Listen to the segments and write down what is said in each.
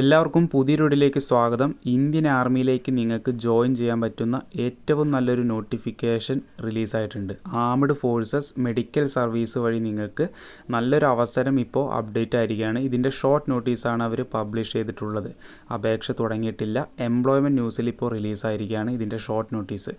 എല്ലാവർക്കും പുതിയൊരിടിലേക്ക് സ്വാഗതം. ഇന്ത്യൻ ആർമിയിലേക്ക് നിങ്ങൾക്ക് ജോയിൻ ചെയ്യാൻ പറ്റുന്ന ഏറ്റവും നല്ലൊരു നോട്ടിഫിക്കേഷൻ റിലീസായിട്ടുണ്ട്. ആംഡ് ഫോഴ്സസ് മെഡിക്കൽ സർവീസ് വഴി നിങ്ങൾക്ക് നല്ലൊരു അവസരം ഇപ്പോൾ അപ്ഡേറ്റ് ആയിരിക്കുകയാണ്. ഇതിന്റെ ഷോർട്ട് നോട്ടീസാണ് അവർ പബ്ലിഷ് ചെയ്തിട്ടുള്ളത്. അപേക്ഷ തുടങ്ങിയിട്ടില്ല. എംപ്ലോയ്മെന്റ് ന്യൂസിൽ ഇപ്പോൾ റിലീസായിരിക്കുകയാണ് ഇതിന്റെ ഷോർട്ട് നോട്ടീസ്.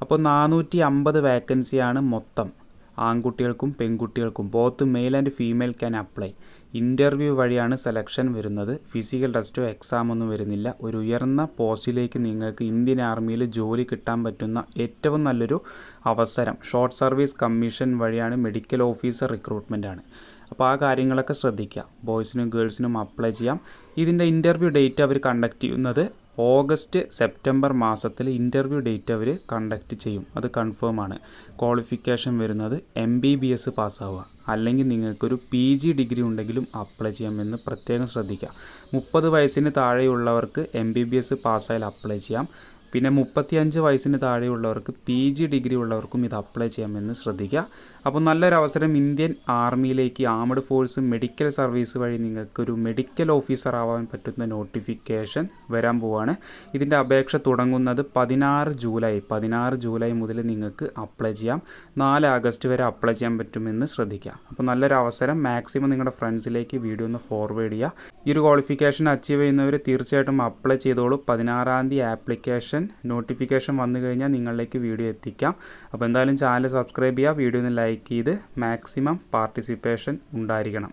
അപ്പോൾ നാനൂറ്റി അമ്പത് വേക്കൻസിയാണ് മൊത്തം. ആൺകുട്ടികൾക്കും പെൺകുട്ടികൾക്കും both male and female can apply interview വഴിയാണ് സെലക്ഷൻ വരുന്നത്. ഫിസിക്കൽ ടെസ്റ്റോ എക്സാമൊന്നും വരുന്നില്ല. ഒരു ഉയർന്ന പോസ്റ്റിലേക്ക് നിങ്ങൾക്ക് ഇന്ത്യൻ ആർമിയിൽ ജോലി കിട്ടാൻ പറ്റുന്ന ഏറ്റവും നല്ലൊരു അവസരം. ഷോർട്ട് സർവീസ് കമ്മീഷൻ വഴിയാണ് മെഡിക്കൽ ഓഫീസർ റിക്രൂട്ട്മെന്റ് ആണ്. അപ്പോൾ ആ കാര്യങ്ങളൊക്കെ ശ്രദ്ധിക്കുക. ബോയ്സിനും ഗേൾസിനും അപ്ലൈ ചെയ്യാം. ഇതിന്റെ ഇന്റർവ്യൂ ഡേറ്റ് അവർ കണ്ടക്ട് ചെയ്യുന്നത് ഓഗസ്റ്റ് സെപ്റ്റംബർ മാസത്തിൽ ഇന്റർവ്യൂ ഡേറ്റ് അവർ കണ്ടക്ട് ചെയ്യും. അത് കൺഫേം ആണ്. ക്വാളിഫിക്കേഷൻ വരുന്നത് എം ബി ബി എസ് പാസ്സാവുക. അല്ലെങ്കിൽ നിങ്ങൾക്കൊരു പി ജി ഡിഗ്രി ഉണ്ടെങ്കിലും അപ്ലൈ ചെയ്യാമെന്ന് പ്രത്യേകം ശ്രദ്ധിക്കുക. മുപ്പത് വയസ്സിന് താഴെയുള്ളവർക്ക് എം ബി ബി എസ് പാസ്സായാൽ അപ്ലൈ ചെയ്യാം. പിന്നെ മുപ്പത്തിയഞ്ച് വയസ്സിന് താഴെയുള്ളവർക്ക് പി ജി ഡിഗ്രി ഉള്ളവർക്കും ഇത് അപ്ലൈ ചെയ്യാമെന്ന് ശ്രദ്ധിക്കുക. അപ്പോൾ നല്ലൊരു അവസരം ഇന്ത്യൻ ആർമിയിലേക്ക് ആംഡ് ഫോഴ്സ് മെഡിക്കൽ സർവീസ് വഴി നിങ്ങൾക്കൊരു മെഡിക്കൽ ഓഫീസർ ആവാൻ പറ്റുന്ന നോട്ടിഫിക്കേഷൻ വരാൻ പോവാണ്. ഇതിന്റെ അപേക്ഷ തുടങ്ങുന്നത് പതിനാറ് ജൂലൈ പതിനാറ് ജൂലൈ മുതൽ നിങ്ങൾക്ക് അപ്ലൈ ചെയ്യാം. നാല് ആഗസ്റ്റ് വരെ അപ്ലൈ ചെയ്യാൻ പറ്റുമെന്ന് ശ്രദ്ധിക്കുക. അപ്പോൾ നല്ലൊരു അവസരം. മാക്സിമം നിങ്ങളുടെ ഫ്രണ്ട്സിലേക്ക് വീഡിയോ ഒന്ന് ഫോർവേഡ് ചെയ്യുക. ഈ ഒരു ക്വാളിഫിക്കേഷൻ അച്ചീവ് ചെയ്യുന്നവർ തീർച്ചയായിട്ടും അപ്ലൈ ചെയ്തോളൂ. പതിനാറാം തീയതി ആപ്ലിക്കേഷൻ നോട്ടിഫിക്കേഷൻ വന്നു കഴിഞ്ഞാൽ നിങ്ങളിലേക്ക് വീഡിയോ എത്തിക്കാം. അപ്പോൾ എന്തായാലും ചാനൽ സബ്സ്ക്രൈബ് ചെയ്യുക വീഡിയോ ഒന്ന് ലൈക്ക് ചെയ്ത് മാക്സിമം പാർട്ടിസിപ്പേഷൻ ഉണ്ടായിരിക്കണം.